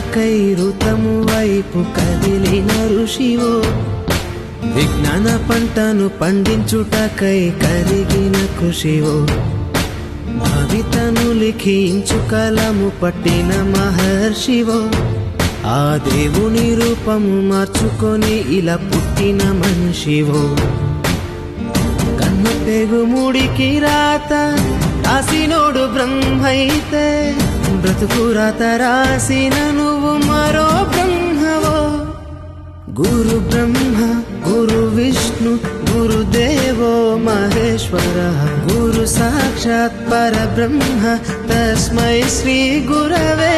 కైరుతము వైపు కదిలిన ఋషివో విజ్ఞాన పంటను పండించుటకై కరిగిన కృషివో. భవితను లిఖించు కలము పట్టిన మహర్షివో ఆ దేవుని రూపము మార్చుకొని ఇలా పుట్టిన మనిషివో. కన్ను తెగుముడికి రాత రాసినోడు బ్రహ్మైతే బ్రతుకు రాత రాసిన నువ్వు మరో బ్రహ్మవో. గురు బ్రహ్మ గురు విష్ణు గురుదేవో మహేశ్వర. గురు సాక్షాత్ పరబ్రహ్మ తస్మై శ్రీ గురవే